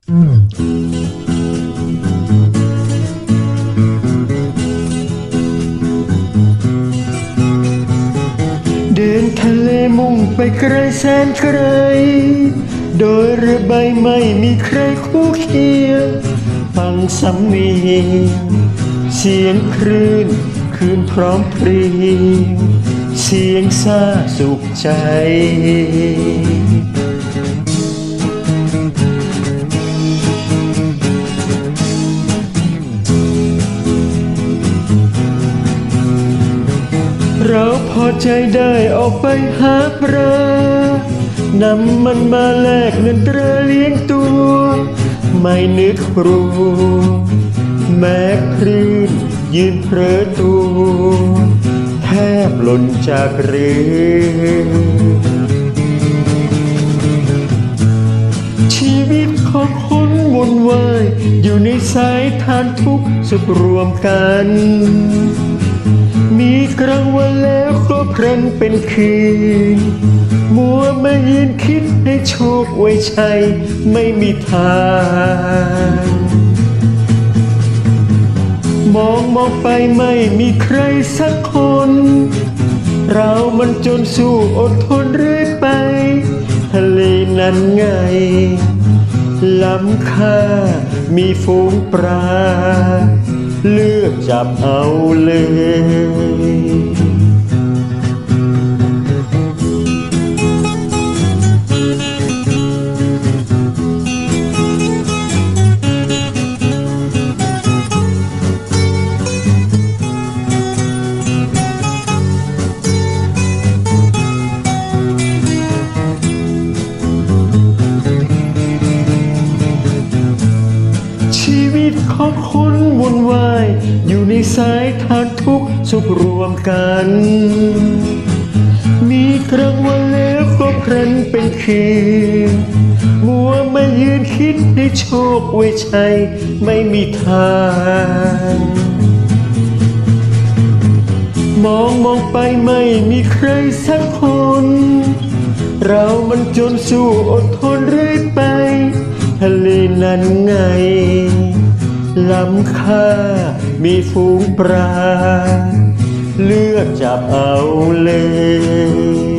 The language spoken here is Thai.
เดินทะเลมุ่งไปไกลแสนไกล โดยเรือใบไม่มีใครคู่เคียงฟังสำเนียงเสียงคลื่นคืนพร้อมเพรียงเสียงซาสุขใจ เราพอใจได้ออกไปหาปลานำมันมาแลกเงินตราเลี้ยงตัว ไม่นึกรู้ แม้คลื่นยืนเพลอตัวแทบหล่นจากเรือชีวิตของคนวนวายอยู่ในสายทานทุกสุขรวมกัน มีกลางวันแล้วครบครันเป็นคืน มัวมายืนคิดให้โชคไว้ชัยไม่มีทาง มองมองไปไม่มีใครสักคน เรามันจนสู้อดทนเรื่อยไป ทะเลนั้นไงล้ำค่ามีฝูงปลาเลือกจับเอาเลย วิตของคนวุ่นวาย อยู่ในสายทานทุกสุขรวมกัน มีกลางวันแล้วครบครันเป็นคืน มัวมายืนคิดให้โชคไว้ชัย ไม่มีทางมองมองไปไม่มีใครสักคน เรามันจนสู้อดทนเรื่อยไป ทะเลนั้นไง ล้ำค่ามีฝูงปลา เลือกจับเอาเลย